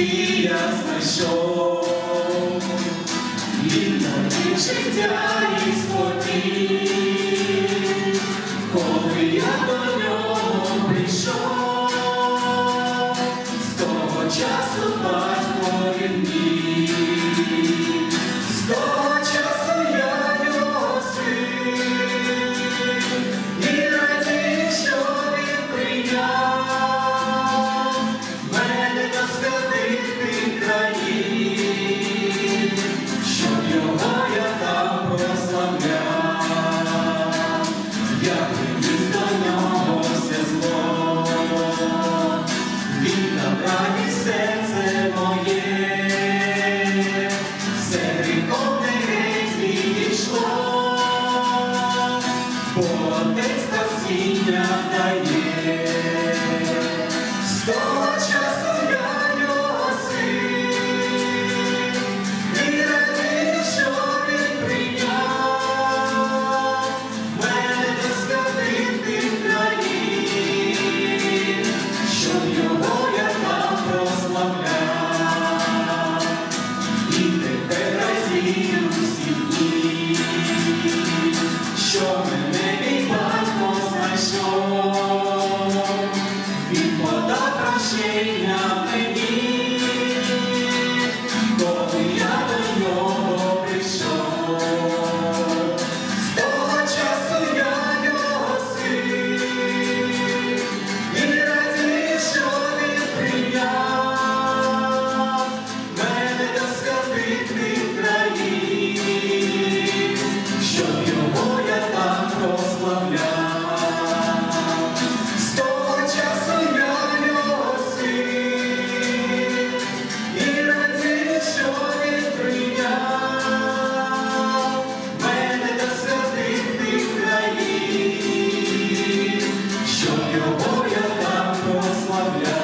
свій я знайшов, він на життя і спокій, коли я до нього прийшов, з того часу батько він мій, спасіння дає. З того часу я його син, що він прийняв мене до святих тих країн, щоб його я там прославляв, і тепер радію всі дні, що say. Yeah.